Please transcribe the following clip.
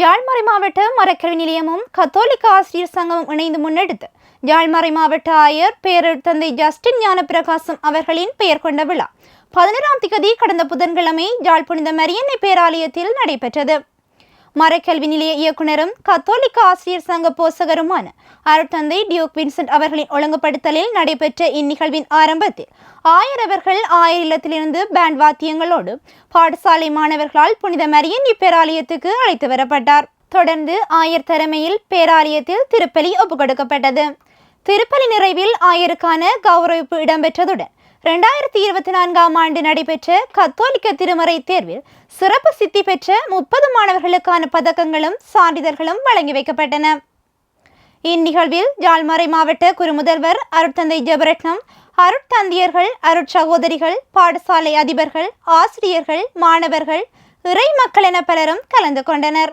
யாழ்மறை மாவட்ட மரக்கல்வி நிலையமும் கத்தோலிக்க ஆசிரியர் சங்கமும் இணைந்து முன்னெடுத்து யாழ்மறை மாவட்ட ஆயர் பேரர் தந்தை ஜஸ்டின் ஞானப்பிரகாசம் அவர்களின் பெயர் கொண்ட விழா. பதினோராம் திகதி கடந்த புதன்கிழமை யாழ் புனித மரியன்னை பேராலயத்தில் நடைபெற்றது. மரக்கல்வி நிலைய இயக்குனரும் கத்தோலிக்க ஆசிரியர் சங்க போசகருமான அருட்தந்தை டியோக் வின்சென்ட் அவர்களின் ஒழுங்குபடுத்தலில் நடைபெற்ற இந்நிகழ்வின் ஆரம்பத்தில் ஆயர் அவர்கள் ஆயர் இல்லத்திலிருந்து பேண்ட் வாத்தியங்களோடு பாடசாலை மாணவர்களால் புனித மரியன் இப்பேராலயத்துக்கு அழைத்து வரப்பட்டார். தொடர்ந்து ஆயர் தலைமையில் பேராலயத்தில் திருப்பலி ஒப்புக்கொடுக்கப்பட்டது. திருப்பலி நிறைவில் ஆயருக்கான கௌரவிப்பு இடம்பெற்றதுடன் ரெண்டாயிரத்தி இருபத்தி நான்காம் ஆண்டு நடைபெற்ற கத்தோலிக்க திருமறை தேர்வில் சிறப்பு சித்தி பெற்ற முப்பது மாணவர்களுக்கான பதக்கங்களும் சான்றிதழ்களும் வழங்கி வைக்கப்பட்டன. இந்நிகழ்வில் ஜாழ்மறை மாவட்ட குறுமுதல்வர் அருட்தந்தை ஜெபரட்னம் அருட்தந்தியர்கள் அருட்சகோதரிகள் பாடசாலை அதிபர்கள் ஆசிரியர்கள் மாணவர்கள் இறை மக்கள் என பலரும் கலந்து கொண்டனர்.